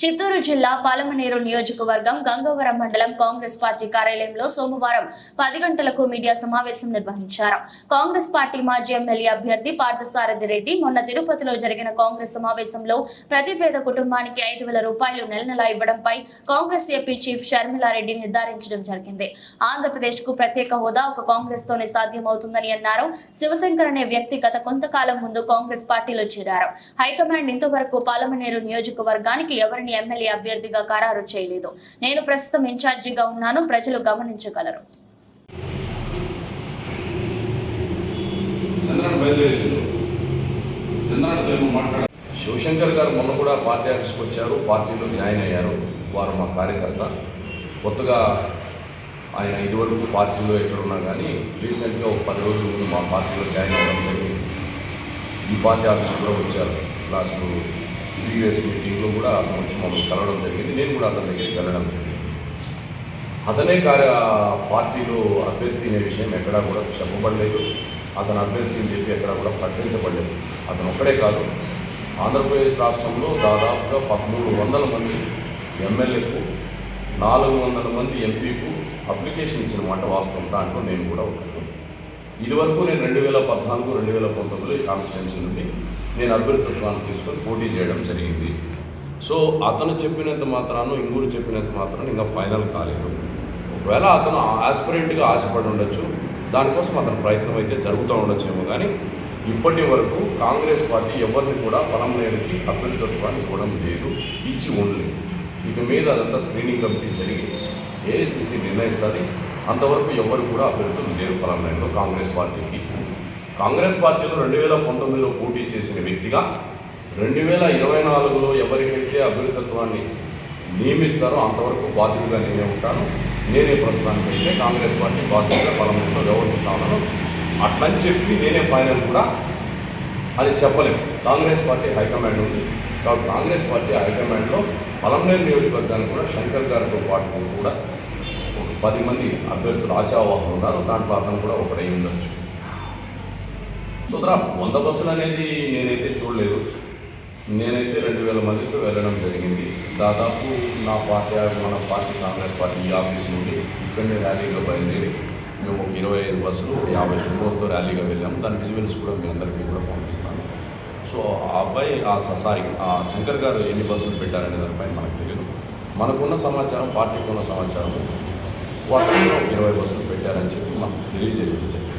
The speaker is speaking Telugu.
చిత్తూరు జిల్లా పాలమనేరు నియోజకవర్గం గంగవరం మండలం కాంగ్రెస్ పార్టీ కార్యాలయంలో సోమవారం పది గంటలకు మీడియా సమావేశం నిర్వహించారు. కాంగ్రెస్ పార్టీ మాజీ ఎమ్మెల్యే అభ్యర్థి పార్థసారథి రెడ్డి మొన్న తిరుపతిలో జరిగిన కాంగ్రెస్ సమావేశంలో ప్రతి పేద కుటుంబానికి ఐదు వేల రూపాయలు నెల నెలా ఇవ్వడంపై కాంగ్రెస్ ఏపీ చీఫ్ షర్మిలారెడ్డి నిర్ధారించడం జరిగింది. ఆంధ్రప్రదేశ్కు ప్రత్యేక హోదా ఒక కాంగ్రెస్ తోనే సాధ్యమవుతుందని అన్నారు. శివశంకర్ అనే వ్యక్తి గత కొంతకాలం ముందు కాంగ్రెస్ పార్టీలో చేరారు. హైకమాండ్ ఇంతవరకు పాలమనేరు నియోజకవర్గానికి ఎవరిని ఎమ్మెల్యే అభ్యర్థిగా ఖరారు చేయలేదు. నేను ప్రస్తుతం ఇన్ఛార్జిగా ఉన్నాను. ప్రజలు గమనించగలరు. శివశంకర్ గారు మొన్న కూడా పార్టీ ఆఫీస్కి వచ్చారు. పార్టీలో జాయిన్ అయ్యారు. వారు మా కార్యకర్త. కొత్తగా ఆయన ఇదివరకు పార్టీలో ఎక్కడున్నా కానీ రీసెంట్గా ఒక పది రోజుల ముందు మా పార్టీలో జాయిన్ అవ్వడం జరిగింది. ఈ పార్టీ ఆఫీస్కి కూడా వచ్చారు. లాస్ట్ ప్రీవియస్ మీటింగ్లో కూడా అతను వచ్చి మమ్మల్ని కలవడం జరిగింది. నేను కూడా అతని దగ్గరికి వెళ్ళడం జరిగింది. అతనే కార్య పార్టీలో అభ్యర్థి అనే విషయం ఎక్కడా కూడా చెప్పబడలేదు. అతను అభ్యర్థి అని చెప్పి ఎక్కడా కూడా ప్రకటించబడలేదు. అతను ఒక్కడే కాదు. ఆంధ్రప్రదేశ్ రాష్ట్రంలో దాదాపుగా పదమూడు వందల మంది ఎమ్మెల్యేకు నాలుగు వందల మంది ఎంపీకు అప్లికేషన్ ఇచ్చిన మాట వాస్తవం. దాంట్లో నేను కూడా ఒకరు ఇదివరకు నేను రెండు వేల పద్నాలుగు రెండు వేల పంతొమ్మిదిలో ఈ కాన్స్టిట్యున్సీ నుండి నేను అభ్యర్థిత్వాన్ని తీసుకొని పోటీ చేయడం జరిగింది. సో అతను చెప్పినంత మాత్రాను ఇంగూరు చెప్పినంత మాత్రాన ఇంకా ఫైనల్ కాలేదు. ఒకవేళ అతను ఆస్పిరెంట్గా ఆశపడి ఉండొచ్చు దానికోసం అతని ప్రయత్నం అయితే జరుగుతూ ఉండొచ్చేమో కానీ ఇప్పటి వరకు కాంగ్రెస్ పార్టీ ఎవరిని కూడా పొలంనేరుకి అభ్యర్థిత్వాన్ని ఇవ్వడం లేదు ఇచ్చి ఉండలేదు ఇక మీద అదంతా స్క్రీనింగ్ కమిటీ జరిగి ఏఐసిసి నిర్ణయిస్తుంది. అంతవరకు ఎవరు కూడా అభ్యర్థులు లేరు పొలంనేరులో కాంగ్రెస్ పార్టీకి. కాంగ్రెస్ పార్టీలో రెండు వేల పంతొమ్మిదిలో పోటీ చేసిన వ్యక్తిగా రెండు వేల ఇరవై నాలుగులో ఎవరికైతే అభ్యర్థిత్వాన్ని నియమిస్తారో అంతవరకు బాధ్యుడిగా నేనే ఉంటాను. నేనే ప్రస్తుతానికి అయితే కాంగ్రెస్ పార్టీ బాధ్యతగా పార్లమెంట్లో వ్యవహరిస్తా ఉన్నాను. అట్లని చెప్పి నేనే ఫైనల్ కూడా అది చెప్పలేము కాంగ్రెస్ పార్టీ హైకమాండ్ ఉంది. కాబట్టి కాంగ్రెస్ పార్టీ హైకమాండ్లో పలంనేరు నియోజకవర్గానికి కూడా శంకర్ గారితో పాటు కూడా ఒక పది మంది అభ్యర్థులు ఆశావాహులు ఉన్నారు. దాంట్లో అతను కూడా ఒకడై ఉండొచ్చు. సుతరా వంద బస్సులు అనేది నేనైతే చూడలేదు. నేనైతే రెండు వేల మందితో వెళ్ళడం జరిగింది. దాదాపు నా పార్టీ మన పార్టీ కాంగ్రెస్ పార్టీ ఈ ఆఫీస్ నుండి ఇక్కడనే ర్యాలీగా బయలుదేరి మేము ఒక ఇరవై ఐదు బస్సులు యాభై షుగర్తో ర్యాలీగా వెళ్ళాము. దాని విజువల్స్ కూడా మీ అందరికీ కూడా పంపిస్తాను. సో ఆ అబ్బాయి ఆ స- సారీ ఆ శంకర్ గారు ఎన్ని బస్సులు పెట్టారనే దానిపై మనకు తెలియదు. మనకున్న సమాచారం పార్టీకి ఉన్న సమాచారం వాటిలో ఇరవై బస్సులు పెట్టారని చెప్పి మనకు తెలియజేయడం జరిగింది.